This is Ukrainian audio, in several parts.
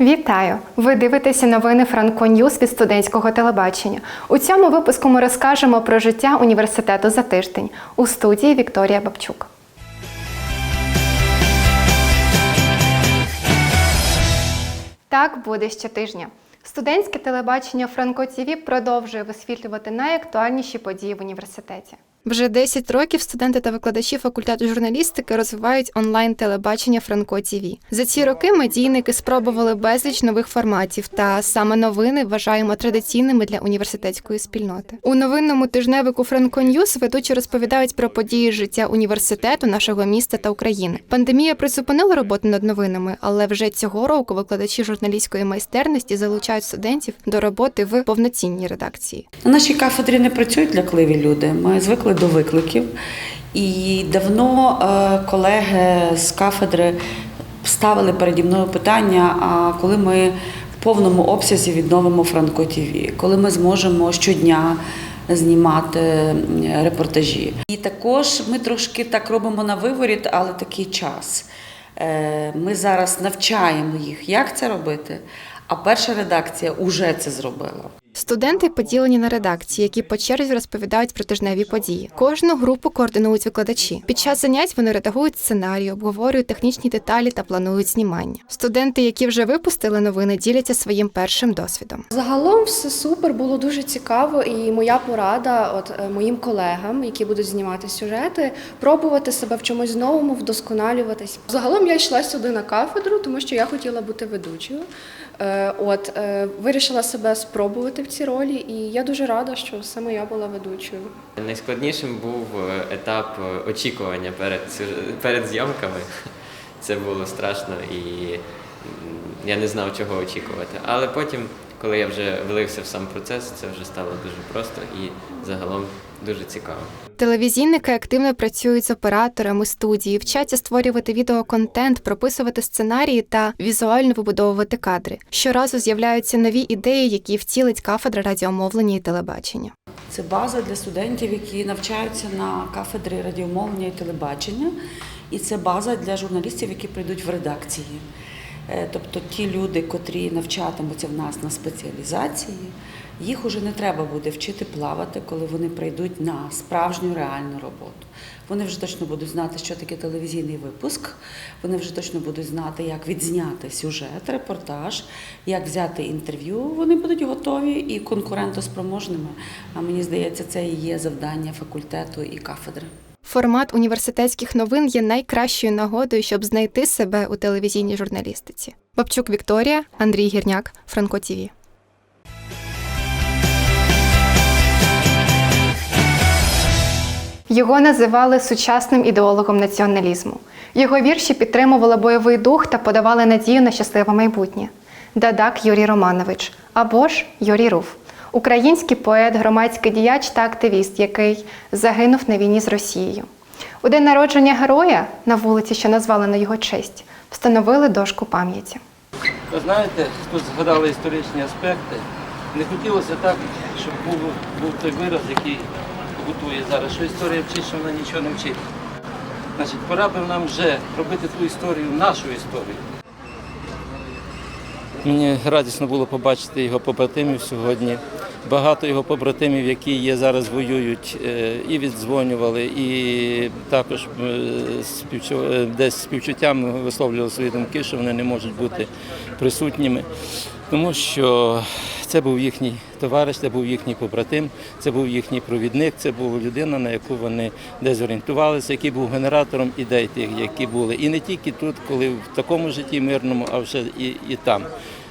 Вітаю! Ви дивитеся новини Франко Ньюс від студентського телебачення. У цьому випуску ми розкажемо про життя університету за тиждень у студії Вікторія Бабчук. Так буде щотижня. Студентське телебачення Франко ТІВІ продовжує висвітлювати найактуальніші події в університеті. Вже 10 років студенти та викладачі факультету журналістики розвивають онлайн телебачення Франко ТІВІ. За ці роки медійники спробували безліч нових форматів, та саме новини вважаємо традиційними для університетської спільноти. У новинному тижневику Франко Ньюс ведучі розповідають про події життя університету, нашого міста та України. Пандемія призупинила роботу над новинами, але вже цього року викладачі журналістської майстерності залучають студентів до роботи в повноцінній редакції. На нашій кафедрі не працюють лякливі люди. Ми звикли до викликів. І давно е, колеги з кафедри ставили переді мною питання: а коли ми в повному обсязі відновимо Франко ТВ, коли ми зможемо щодня знімати репортажі. І також ми трошки так робимо на виворіт, але такий час. Е, Ми зараз навчаємо їх, як це робити. А перша редакція вже це зробила. Студенти поділені на редакції, які по черзі розповідають про тижневі події. Кожну групу координують викладачі. Під час занять вони редагують сценарії, обговорюють технічні деталі та планують знімання. Студенти, які вже випустили новини, діляться своїм першим досвідом. Загалом все супер, було дуже цікаво, і моя порада, от е, моїм колегам, які будуть знімати сюжети, пробувати себе в чомусь новому, вдосконалюватись. Загалом я йшла сюди на кафедру, тому що я хотіла бути ведучою. Е, От е, вирішила себе спробувати в цій ролі, і я дуже рада, що саме я була ведучою. Найскладнішим був е, етап е, очікування перед, перед зйомками. Це було страшно і я не знав, чого очікувати. Але потім, коли я вже влився в сам процес, це вже стало дуже просто і загалом дуже цікаво. Телевізійники активно працюють з операторами студії, вчаться створювати відеоконтент, прописувати сценарії та візуально вибудовувати кадри. Щоразу з'являються нові ідеї, які втілить кафедра радіомовлення і телебачення. Це база для студентів, які навчаються на кафедрі радіомовлення і телебачення, і це база для журналістів, які прийдуть в редакції. Е, Тобто ті люди, котрі навчатимуться в нас на спеціалізації, їх уже не треба буде вчити плавати, коли вони прийдуть на справжню реальну роботу. Вони вже точно будуть знати, що таке телевізійний випуск. Вони вже точно будуть знати, як відзняти сюжет, репортаж, як взяти інтерв'ю. Вони будуть готові і конкурентоспроможними. А мені здається, це і є завдання факультету і кафедри. Формат університетських новин є найкращою нагодою, щоб знайти себе у телевізійній журналістиці. Бабчук Вікторія, Андрій Гірняк, Франко ТІВІ. Його називали сучасним ідеологом націоналізму. Його вірші підтримували бойовий дух та подавали надію на щасливе майбутнє. Дадак Юрій Романович або ж Юрій Руф, український поет, громадський діяч та активіст, який загинув на війні з Росією. У день народження героя на вулиці, що назвали на його честь, встановили дошку пам'яті. Ви знаєте, тут згадали історичні аспекти. Не хотілося так, щоб був, був той вираз, який готує зараз, що історія вчить, що вона нічого не вчить. Значить, пора би нам вже робити ту історію, нашу історію. Мені радісно було побачити його побратимів сьогодні. Багато його побратимів, які є зараз воюють, е, і віддзвонювали, і також е, е, десь співчуттям висловлювали свої думки, що вони не можуть бути присутніми. Тому що це був їхній товариш, це був їхній побратим, це був їхній провідник, це була людина, на яку вони десь орієнтувалися, який був генератором ідей тих, які були. І не тільки тут, коли в такому житті мирному, а вже і, і там,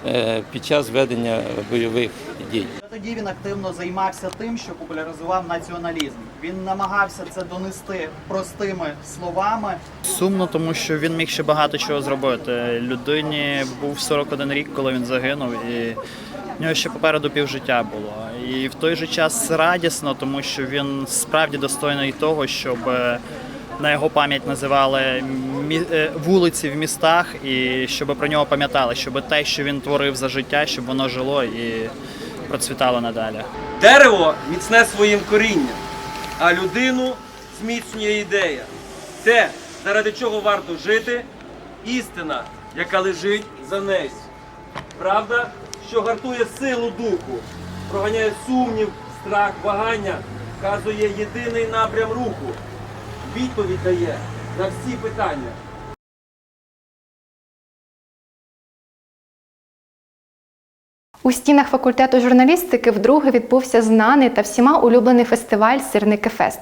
е, під час ведення бойових дій. Тоді він активно займався тим, що популяризував націоналізм. Він намагався це донести простими словами. Сумно, тому що він міг ще багато чого зробити. Людині був 41 рік, коли він загинув, і в нього ще попереду півжиття було. І в той же час радісно, тому що він справді достойний того, щоб е, на його пам'ять називали е, вулиці в містах, і щоб про нього пам'ятали, щоб те, що він творив за життя, щоб воно жило і процвітало надалі. Дерево міцне своїм корінням, а людину зміцнює ідея. Те, заради чого варто жити, істина, яка лежить за нею. Правда, що гартує силу духу, проганяє сумнів, страх, вагання, вказує єдиний напрям руху. Відповідь дає на всі питання. У стінах факультету журналістики вдруге відбувся знаний та всіма улюблений фестиваль Сирники Фест.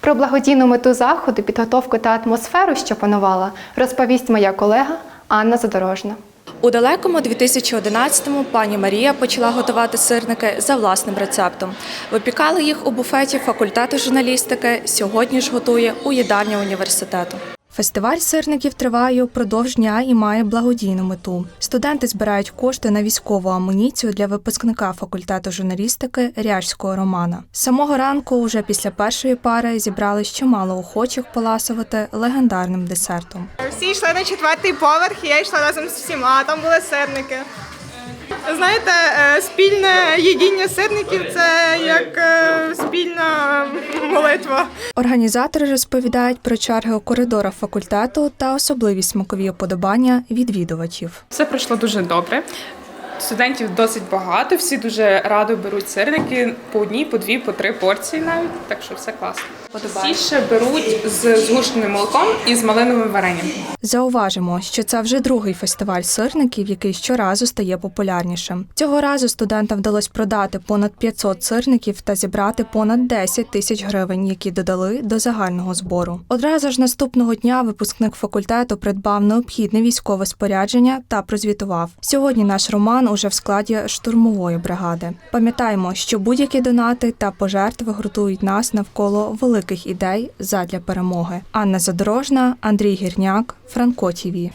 Про благодійну мету заходу, підготовку та атмосферу, що панувала, розповість моя колега Анна Задорожна. У далекому 2011-му пані Марія почала готувати сирники за власним рецептом. Випікали їх у буфеті факультету журналістики. Сьогодні ж готує у їдальні університету. Фестиваль сирників триває упродовж дня і має благодійну мету. Студенти збирають кошти на військову амуніцію для випускника факультету журналістики Ряжського Романа. Самого ранку, уже після першої пари, зібрали чимало охочих поласувати легендарним десертом. Всі йшли на четвертий поверх, і я йшла разом з всіма, там були сирники. Знаєте, е, спільне їдіння сирників це як е, спільна молитва. Організатори розповідають про черги у коридорах факультету та особливі смакові уподобання відвідувачів. Все пройшло дуже добре. Студентів досить багато, всі дуже радо беруть сирники по одній, по дві, по три порції навіть, так що все класно. Ще беруть з згущеним молоком і з малиновим варенням. Зауважимо, що це вже другий фестиваль сирників, який щоразу стає популярнішим. Цього разу студентам вдалося продати понад 500 сирників та зібрати понад 10 тисяч гривень, які додали до загального збору. Одразу ж наступного дня випускник факультету придбав необхідне військове спорядження та прозвітував. Сьогодні наш Роман уже в складі штурмової бригади. Пам'ятаємо, що будь-які донати та пожертви гуртують нас навколо великих ідей задля перемоги. Анна Задорожна, Андрій Гірняк, Франко ТІВІ.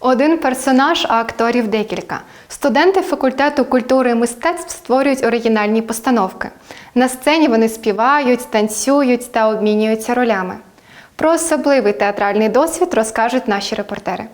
Один персонаж, а акторів декілька. Студенти факультету культури і мистецтв створюють оригінальні постановки. На сцені вони співають, танцюють та обмінюються ролями. Про особливий театральний досвід розкажуть наші репортери.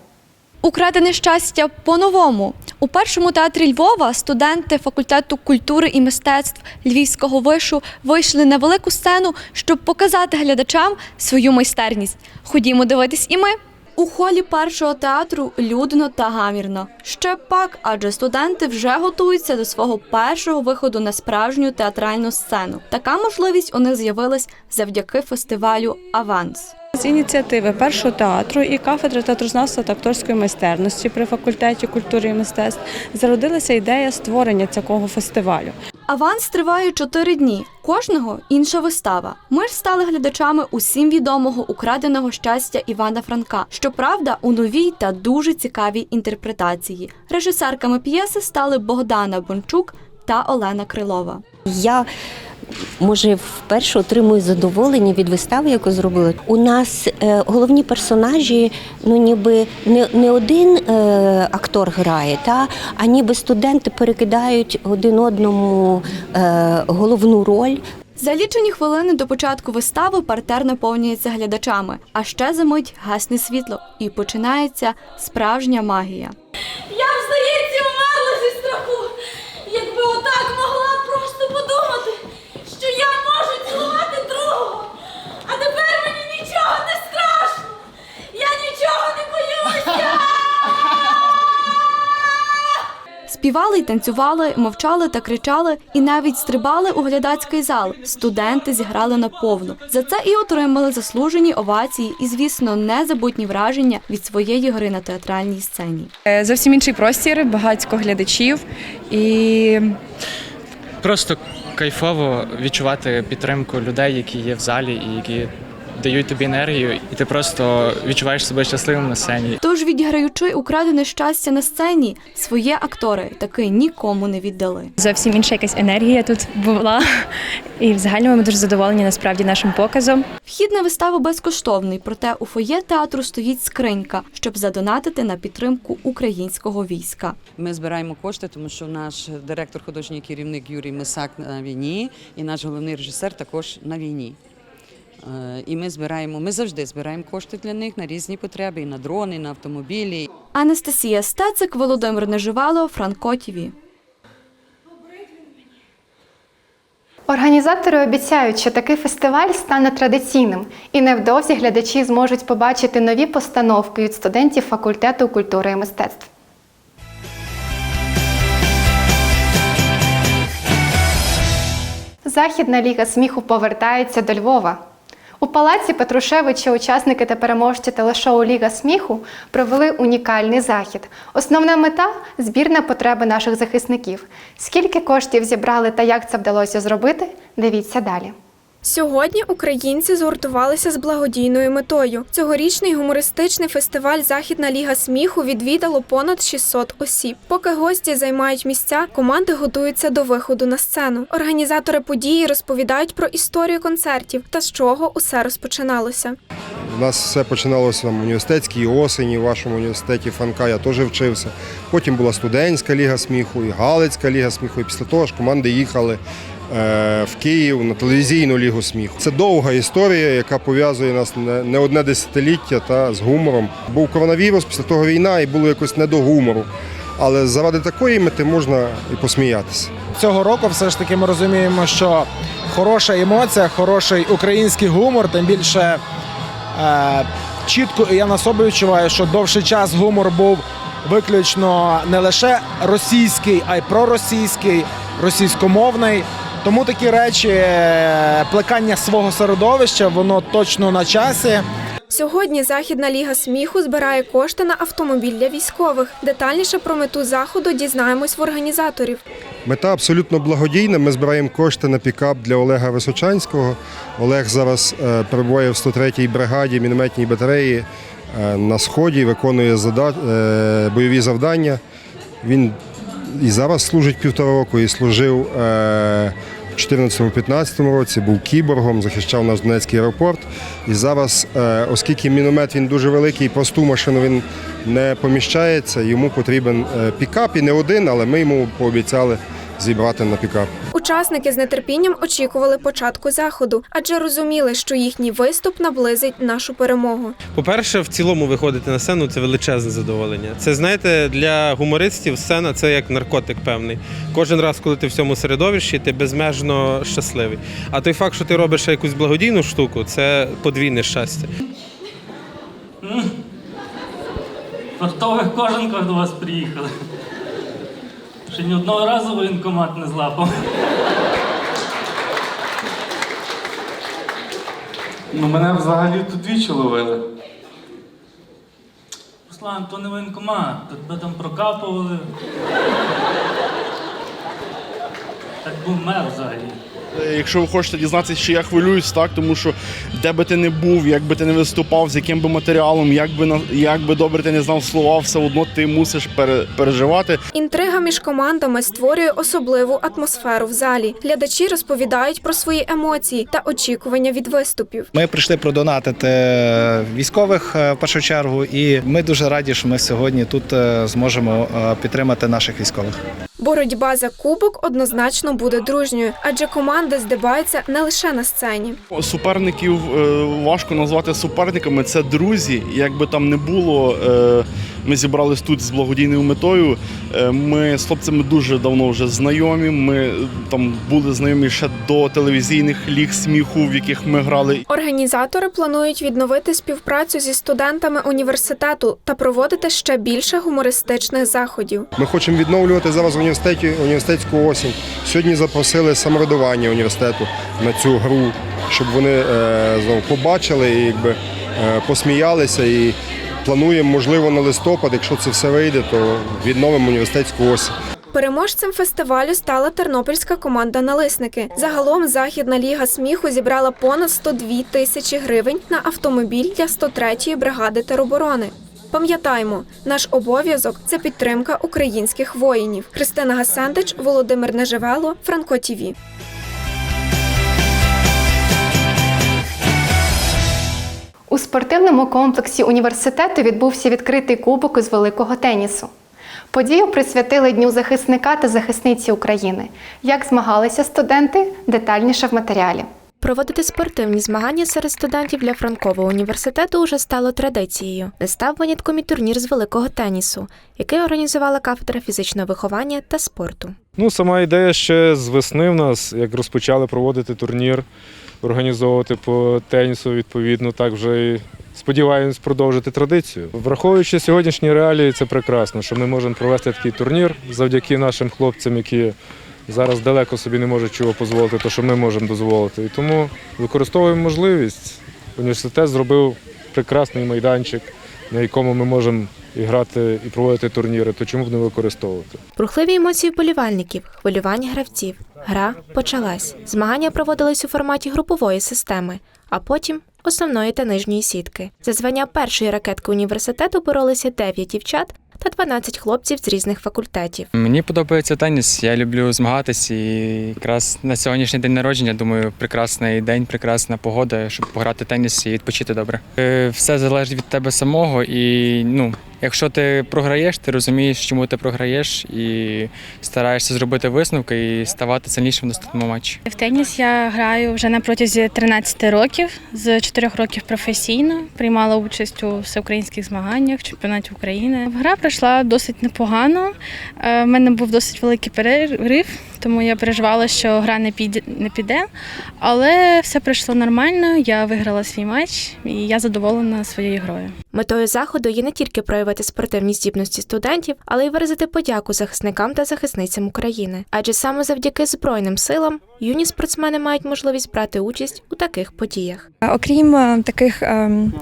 Украдене щастя по-новому. У першому театрі Львова студенти факультету культури і мистецтв Львівського вишу вийшли на велику сцену, щоб показати глядачам свою майстерність. Ходімо дивитись і ми. У холі першого театру людно та гамірно. Ще пак, адже студенти вже готуються до свого першого виходу на справжню театральну сцену. Така можливість у них з'явилась завдяки фестивалю Аванс. З ініціативи першого театру і кафедри театрознавства та акторської майстерності при факультеті культури і мистецтв зародилася ідея створення такого фестивалю. Аванс триває чотири дні. Кожного інша вистава. Ми ж стали глядачами усім відомого украденого щастя Івана Франка. Щоправда, у новій та дуже цікавій інтерпретації. Режисерками п'єси стали Богдана Бончук та Олена Крилова. Я може вперше отримую задоволення від вистави, яку зробили. У нас е, головні персонажі, ну ніби не, не один е, актор грає, та а ніби студенти перекидають один одному е, головну роль. За лічені хвилини до початку вистави партер наповнюється глядачами, а ще за мить гасне світло, і починається справжня магія. Я здається, Співали й танцювали, мовчали та кричали, і навіть стрибали у глядацький зал. Студенти зіграли наповну. За це і отримали заслужені овації і, звісно, незабутні враження від своєї гри на театральній сцені. Е, Зовсім інший простір, багатько глядачів і Просто кайфово відчувати підтримку людей, які є в залі і які дають тобі енергію, і ти просто відчуваєш себе щасливим на сцені. Тож, відіграючи украдене щастя на сцені, своє актори таки нікому не віддали. Зовсім інша якась енергія тут була. І взагалі ми дуже задоволені насправді нашим показом. Вхід на виставу безкоштовний, проте у фоє театру стоїть скринька, щоб задонатити на підтримку українського війська. Ми збираємо кошти, тому що наш директор, художній керівник Юрій Мисак на війні, і наш головний режисер також на війні. Е, І ми збираємо, ми завжди збираємо кошти для них на різні потреби, і на дрони, і на автомобілі. Анастасія Стецик, Володимир Неживало, Франко ТІВІ. Організатори обіцяють, що такий фестиваль стане традиційним, і невдовзі глядачі зможуть побачити нові постановки від студентів факультету культури і мистецтв. Західна ліга сміху повертається до Львова. У палаці Петрушевича учасники та переможці телешоу Ліга сміху провели унікальний захід. Основна мета збір на потреби наших захисників. Скільки коштів зібрали та як це вдалося зробити, дивіться далі. Сьогодні українці згуртувалися з благодійною метою. Цьогорічний гумористичний фестиваль Західна ліга сміху відвідало понад 600 осіб. Поки гості займають місця, команди готуються до виходу на сцену. Організатори події розповідають про історію концертів та з чого усе розпочиналося. У нас все починалося там університетській осені, в вашому університеті Франка я теж вчився. Потім була студентська ліга сміху і Галицька ліга сміху. І після того ж команди їхали в Київ на телевізійну лігу сміху. Це довга історія, яка пов'язує нас не не одне десятиліття та з гумором. Був коронавірус, після того війна, і було якось не до гумору. Але заради такої мети можна і посміятися. Цього року все ж таки ми розуміємо, що хороша емоція, хороший український гумор, тим більше е, чітко і я на собі відчуваю, що довший час гумор був виключно не лише російський, а й проросійський, російськомовний. Тому такі речі, е, плекання свого середовища, воно точно на часі. Сьогодні Західна ліга сміху збирає кошти на автомобіль для військових. Детальніше про мету заходу дізнаємось в організаторів. Мета абсолютно благодійна. Ми збираємо кошти на пікап для Олега Височанського. Олег зараз е, перебуває в 103-й бригаді мінометній батареї е, на сході, виконує бойові завдання. Він і зараз служить півтора року, і служив в 2014-2015 році, був кіборгом, захищав наш Донецький аеропорт. І зараз, е, оскільки міномет він дуже великий, просту машину він не поміщається, йому потрібен е, пікап і не один, але ми йому пообіцяли зібрати на пікап. Учасники з нетерпінням очікували початку заходу, адже розуміли, що їхній виступ наблизить нашу перемогу. По-перше, в цілому виходити на сцену це величезне задоволення. Це знаєте, для гумористів сцена це як наркотик певний. Кожен раз, коли ти в цьому середовищі, ти безмежно щасливий. А той факт, що ти робиш якусь благодійну штуку, це подвійне щастя. Фартових кожанках до вас приїхали. Ще ні одного разу воєнкомат не злапав. Ну, мене взагалі тут двічі ловили. Руслан, то не воєнкомат, то тебе там прокапували. Так був мер взагалі. Е, Якщо ви хочете дізнатися, що я хвилююсь, так тому що де би ти не був, як би ти не виступав, з яким би матеріалом, як би на як би добре ти не знав слова, все одно ти мусиш пере, переживати. Інтрига між командами створює особливу атмосферу в залі. Глядачі розповідають про свої емоції та очікування від виступів. Ми прийшли продонатити військових е, в першу чергу, і ми дуже раді, що ми сьогодні тут е, зможемо е, підтримати наших військових. Боротьба за кубок однозначно буде дружньою, адже команди здибаються не лише на сцені. Суперників е, важко назвати суперниками. Це друзі. Як би там не було, е, ми зібрались тут з благодійною метою. Е, Ми з хлопцями дуже давно вже знайомі. Ми там були знайомі ще до телевізійних ліг сміху, в яких ми грали. Організатори планують відновити співпрацю зі студентами університету та проводити ще більше гумористичних заходів. Ми хочемо відновлювати зараз університеті університетську осінь. Сьогодні запросили самоврядування університету на цю гру, щоб вони е, знову побачили і якби е, посміялися. І плануємо, можливо, на листопад, якщо це все вийде, то відновимо університетську осінь. Переможцем фестивалю стала тернопільська команда Налисники. Загалом Західна ліга сміху зібрала понад 102 тисячі гривень на автомобіль для 103-ї бригади тероборони. Пам'ятаємо, наш обов'язок це підтримка українських воїнів. Христина Гасандич, Володимир Нежевело, Франко Тіві. У спортивному комплексі університету відбувся відкритий кубок із великого тенісу. Подію присвятили Дню захисника та захисниці України. Як змагалися студенти, детальніше в матеріалі. Проводити спортивні змагання серед студентів для Франкового університету уже стало традицією. Не став винятком і турнір з великого тенісу, який організувала кафедра фізичного виховання та спорту. Ну, сама ідея ще з весни в нас, як розпочали проводити турнір, організовувати по тенісу, відповідно, так вже і сподіваємось продовжити традицію. Враховуючи сьогоднішні реалії, це прекрасно, що ми можемо провести такий турнір завдяки нашим хлопцям, які зараз далеко собі не можуть чого дозволити, то що ми можемо дозволити. І тому використовуємо можливість. Університет зробив прекрасний майданчик, на якому ми можемо і грати і проводити турніри, то чому б не використовувати? Бурхливі емоції вболівальників, хвилювання гравців. Гра почалась. Змагання проводились у форматі групової системи, а потім основної та нижньої сітки. За звання першої ракетки університету боролися 9 дівчат та 12 хлопців з різних факультетів. Мені подобається теніс. Я люблю змагатись і якраз на сьогоднішній день народження, думаю, прекрасний день, прекрасна погода, щоб пограти теніс і відпочити добре. Е, Все залежить від тебе самого, і ну, якщо ти програєш, ти розумієш, чому ти програєш, і стараєшся зробити висновки і ставати сильнішим в наступному матчі. В теніс я граю вже на протязі 13 років. З 4 років професійно приймала участь у всеукраїнських змаганнях, чемпіонаті України. Гра пройшла досить непогано. Е, В мене був досить великий перерив, тому я переживала, що гра не піде, не піде. Але все пройшло нормально. Я виграла свій матч і я задоволена своєю грою. Метою заходу є не тільки проявити спортивні здібності студентів, але й виразити подяку захисникам та захисницям України. Адже саме завдяки Збройним силам юні спортсмени мають можливість брати участь у таких подіях. Окрім е, таких ем,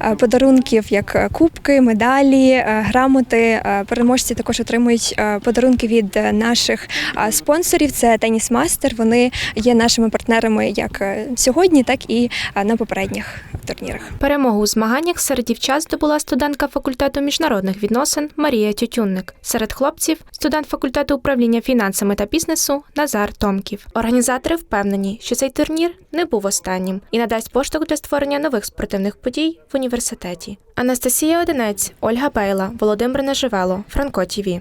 е, подарунків, як е, кубки, медалі, грамоти, переможці також отримують подарунки від наших спонсорів. Це Теніс Мастер. Вони є нашими партнерами як сьогодні, так і на попередніх турнірах. Перемогу у змаганнях серед дівчат здобула студентка факультету міжнародних відносин Марія Тютюнник. Серед хлопців студент факультету управління фінансами та бізнесу Назар Томків. Організатори впевнені, що цей турнір не був останнім і надасть поштовх для створення нових спортивних подій в університеті. Анастасія Одинець, Ольга Бейла, Володимир Неживело, Франко ТІВІ.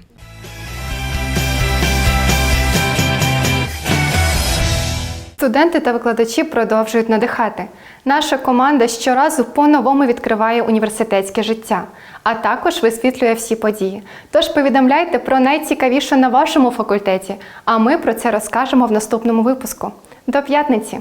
Студенти та викладачі продовжують надихати. Наша команда щоразу по-новому відкриває університетське життя, а також висвітлює всі події. Тож повідомляйте про найцікавіше на вашому факультеті, а ми про це розкажемо в наступному випуску. До п'ятниці!